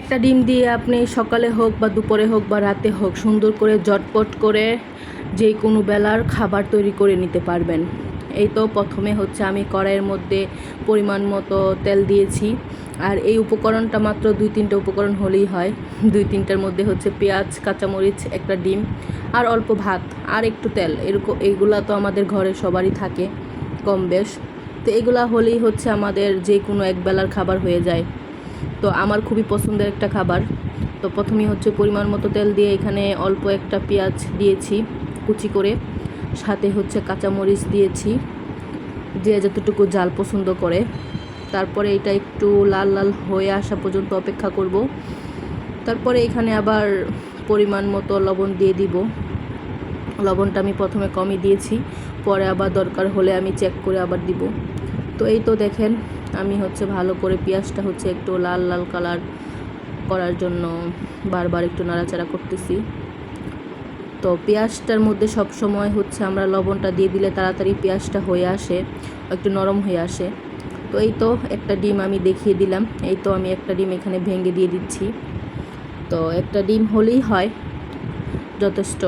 একটা ডিম দিয়ে আপনি সকালে হোক বা দুপুরে হোক বা রাতে হোক, সুন্দর করে জটপট করে যে কোনো বেলার খাবার তৈরি করে নিতে পারবেন। এই তো প্রথমে হচ্ছে আমি কড়াইয়ের মধ্যে পরিমাণ মতো তেল দিয়েছি। আর এই উপকরণটা মাত্র দুই তিনটে উপকরণ হলেই হয়। দুই তিনটার মধ্যে হচ্ছে পেঁয়াজ, কাঁচামরিচ, একটা ডিম আর অল্প ভাত আর একটু তেল। এরকম এইগুলা তো আমাদের ঘরে সবারই থাকে কম বেশ। তো এগুলা হলেই হচ্ছে আমাদের যে কোনো এক বেলার খাবার হয়ে যায়। তো আমার খুবই পছন্দের একটা খাবার। তো প্রথমেই হচ্ছে পরিমাণ মতো তেল দিয়ে এখানে অল্প একটা পেঁয়াজ দিয়েছি কুচি করে। সাথে হচ্ছে কাঁচামরিচ দিয়েছি যে যতটুকু জাল পছন্দ করে। তারপরে এটা একটু লাল লাল হয়ে আসা পর্যন্ত অপেক্ষা করব। তারপরে এখানে আবার পরিমাণ মতো লবণ দিয়ে দিব। লবণটা আমি প্রথমে কমই দিয়েছি, পরে আবার দরকার হলে আমি চেক করে আবার দিব। তো এই তো দেখেন আমি হচ্ছে ভালো করে পেঁয়াজটা হচ্ছে একটু লাল লাল কালার করার জন্য বারবার একটু নাড়াচাড়া করতেছি। তো পেঁয়াজটার মধ্যে সব সময় হচ্ছে আমরা লবণটা দিয়ে দিলে তাড়াতাড়ি পেঁয়াজটা হয়ে আসে, একটু নরম হয়ে আসে। তো এই তো একটা ডিম আমি দেখিয়ে দিলাম, এই তো আমি একটা ডিম এখানে ভেঙে দিয়ে দিচ্ছি। তো একটা ডিম হলেই হয় যথেষ্ট,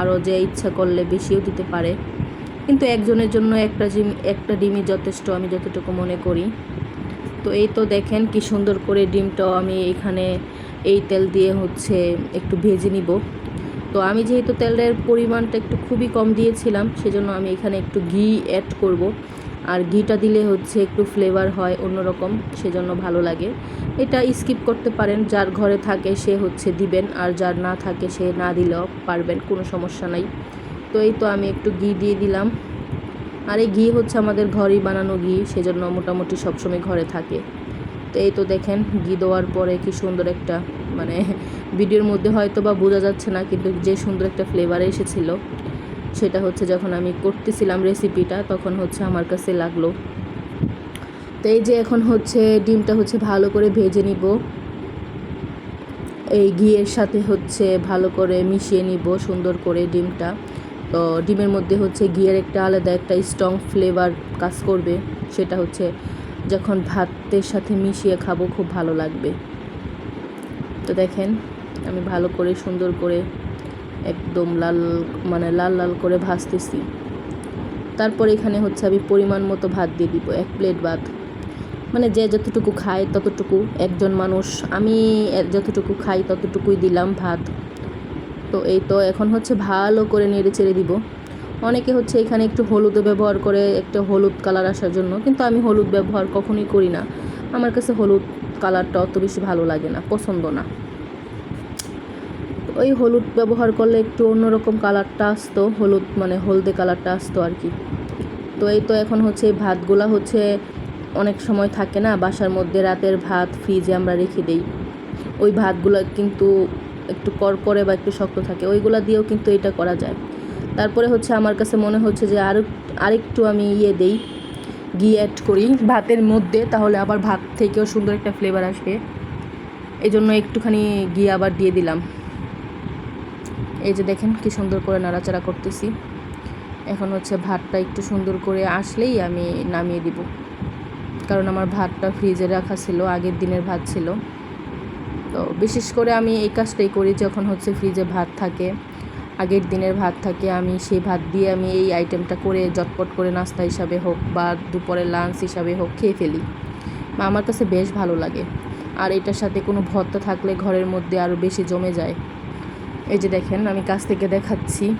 আরও যে ইচ্ছা করলে বেশিও দিতে পারে। কিন্তু একজনের জন্য একটা ডিম একটা ডিমই যথেষ্ট, আমি যতটুকু মনে করি। তো এই তো দেখেন কি সুন্দর করে ডিমটাও আমি এখানে এই তেল দিয়ে হচ্ছে একটু ভেজে নিব। তো আমি যেহেতু তেলের পরিমাণটা একটু খুবই কম দিয়েছিলাম, সেজন্য আমি এখানে একটু ঘি অ্যাড করব। আর ঘিটা দিলে হচ্ছে একটু ফ্লেভার হয় অন্যরকম, সেজন্য ভালো লাগে। এটা স্কিপ করতে পারেন, যার ঘরে থাকে সে হচ্ছে দিবেন, আর যার না থাকে সে না দিলেও পারবেন, কোনো সমস্যা নাই। তো এই তো আমি একটু ঘি দিয়ে দিলাম। আর এই ঘি হচ্ছে আমাদের ঘরেই বানানো ঘি, সেজন্য মোটামুটি সবসময় ঘরে থাকে। তো এই তো দেখেন, ঘি দেওয়ার পরে কি সুন্দর একটা মানে ভিডিওর মধ্যে হয়তো বা বোঝা যাচ্ছে না, কিন্তু যে সুন্দর একটা ফ্লেভার এসেছিল, সেটা হচ্ছে যখন আমি করতেছিলাম রেসিপিটা তখন হচ্ছে আমার কাছে লাগল। তো এই যে এখন হচ্ছে ডিমটা হচ্ছে ভালো করে ভেজে নিব। এই ঘিয়ের সাথে হচ্ছে ভালো করে মিশিয়ে নিব সুন্দর করে ডিমটা। তো ডিমের মধ্যে হচ্ছে ঘিয়ের একটা আলাদা একটা স্ট্রং ফ্লেভার কাজ করবে। সেটা হচ্ছে যখন ভাতের সাথে মিশিয়ে খাব, খুব ভালো লাগবে। তো দেখেন, আমি ভালো করে সুন্দর করে একদম লাল মানে লাল লাল করে ভাজতেছি। তারপর এখানে হচ্ছে আমি পরিমাণ মতো ভাত দিয়ে দিব, এক প্লেট ভাত। মানে যে যতটুকু খায় ততটুকু। একজন মানুষ, আমি যতটুকু খাই ততটুকুই দিলাম ভাত। তো এই তো এখন হচ্ছে ভালো করে নেড়ে চেড়ে দিব। অনেকে হচ্ছে এখানে একটু হলুদও ব্যবহার করে একটা হলুদ কালার আসার জন্য, কিন্তু আমি হলুদ ব্যবহার কখনোই করি না। আমার কাছে হলুদ কালারটা অত বেশি ভালো লাগে না, পছন্দ না। ওই হলুদ ব্যবহার করলে একটু অন্যরকম কালারটা আসতো, হলুদ মানে হলদে কালারটা আসতো আর কি। তো এই তো এখন হচ্ছে ভাতগুলা হচ্ছে অনেক সময় থাকে না, বাসার মধ্যে রাতের ভাত ফ্রিজে আমরা রেখে দেই। ওই ভাতগুলো কিন্তু একটু করকরে বা একটু শক্ত থাকে, ওইগুলা দিয়েও কিন্তু এটা করা যায়। তারপরে হচ্ছে আমার কাছে মনে হচ্ছে যে আরও আরেকটু আমি ইয়ে দেই, ঘি অ্যাড করি ভাতের মধ্যে, তাহলে আবার ভাত থেকেও সুন্দর একটা ফ্লেভার আসবে। এই জন্য একটুখানি ঘি আবার দিয়ে দিলাম। এই যে দেখেন কি সুন্দর করে নাড়াচাড়া করতেছি। এখন হচ্ছে ভাতটা একটু সুন্দর করে আসলেই আমি নামিয়ে দিব। কারণ আমার ভাতটা ফ্রিজে রাখা ছিল, আগের দিনের ভাত ছিল। তো বিশেষ করে আমি এই কাজটাই করি যখন হচ্ছে ফ্রিজে ভাত থাকে, আগের দিনের ভাত থাকে, আমি সেই ভাত দিয়ে আমি এই আইটেমটা করে জটপট করে নাস্তা হিসাবে হোক বা দুপুরে লাঞ্চ হিসাবে হোক খেয়ে ফেলি। বা আমার কাছে বেশ ভালো লাগে। আর এটার সাথে কোনো ভর্তা থাকলে ঘরের মধ্যে আরও বেশি জমে যায়। এই যে দেখেন, আমি কাছ থেকে দেখাচ্ছি।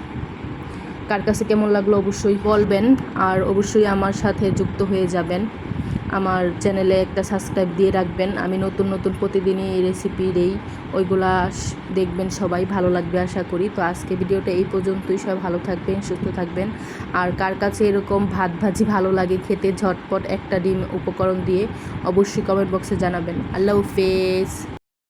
কার কাছে কেমন লাগল অবশ্যই বলবেন, আর অবশ্যই আমার সাথে যুক্ত হয়ে যাবেন। আমার চ্যানেলে একটা সাবস্ক্রাইব দিয়ে রাখবেন। আমি নতুন নতুন প্রতিদিনই এই রেসিপি দেই। ওইগুলা দেখবেন সবাই, ভালো লাগবে আশা করি। তো আজকে ভিডিওটা এই পর্যন্তই। সবাই ভালো থাকবেন, সুস্থ থাকবেন। আর কার কাছে এরকম ভাত ভাজি ভালো লাগে, খেতে ঝটপট একটা ডিম উপকরণ দিয়ে, অবশ্যই কমেন্ট বক্সে জানাবেন। আল্লাহ হাফেজ।